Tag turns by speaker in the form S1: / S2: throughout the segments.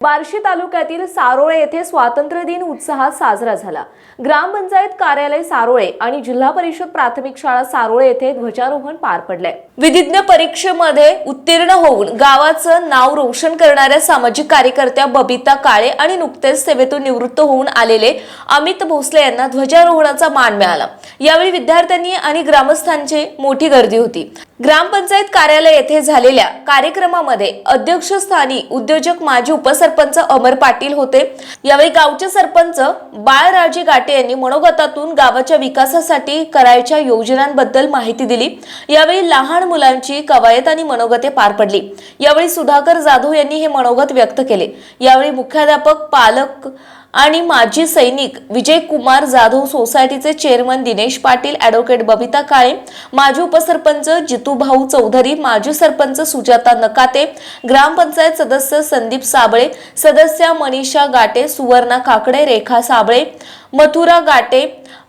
S1: बार्शी तालुक्यातील सारोळे येथे स्वातंत्र्य दिन उत्साहात साजरा झाला. ग्रामपंचायत कार्यालय सारोळे आणि जिल्हा परिषद प्राथमिक शाळा सारोळे येथे ध्वजारोहण पार पडले. विधिज्ञ परीक्षेमध्ये उत्तीर्ण होऊन गावाचं नाव रोशन करणाऱ्या सामाजिक कार्यकर्त्या बबिता काळे आणि नुकतेच सेवेतून निवृत्त होऊन आलेले अमित भोसले यांना ध्वजारोहणाचा मान मिळाला. यावेळी विद्यार्थ्यांनी आणि ग्रामस्थांची मोठी गर्दी होती. ग्रामपंचायत कार्यालय येथे झालेल्या कार्यक्रमामध्ये अध्यक्षस्थानी उद्योजक माजी सरपंच अमर पाटील होते. यावेळी गावचे सरपंच बाळराजे गाटे यांनी मनोगतातून गावाच्या विकासासाठी करायच्या योजनांबद्दल माहिती दिली. यावेळी लहान मुलांची कवायत आणि मनोगते पार पडली. यावेळी सुधाकर जाधव यांनी हे मनोगत व्यक्त केले. यावेळी मुख्याध्यापक पालक आणि माजी सैनिक विजय कुमार जाधव सोसायटीचे चेअरमन दिनेश पाटील ॲडव्होकेट बबिता काळे माजी उपसरपंच जितूभाऊ चौधरी माजी सरपंच सुजाता नकाते ग्रामपंचायत सदस्य संदीप साबळे सदस्या मनीषा गाटे सुवर्णा काकडे रेखा साबळे मथुरा गाटे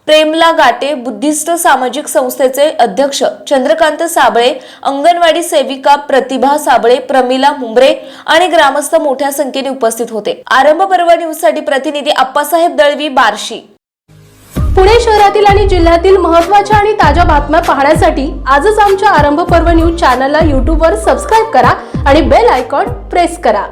S1: प्रेमला गाटे बुद्धिस्ट सामाजिक संस्थेचे अध्यक्ष चंद्रकांत साबळे अंगणवाडी सेविका प्रतिभा साबळे प्रमिला मुंबरे आणि ग्रामस्थ मोठ्या संख्येने उपस्थित होते. आरंभ पर्व न्यूजसाठी प्रतिनिधी आप्पासाहेब दळवी बार्शी.
S2: पुणे शहरातील आणि जिल्ह्यातील महत्त्वाच्या आणि ताज्या बातम्या पाहण्यासाठी आजच आमच्या आरंभ पर्व न्यूज चॅनलला यूट्यूबवर सबस्क्राईब करा आणि बेल आयकॉन प्रेस करा.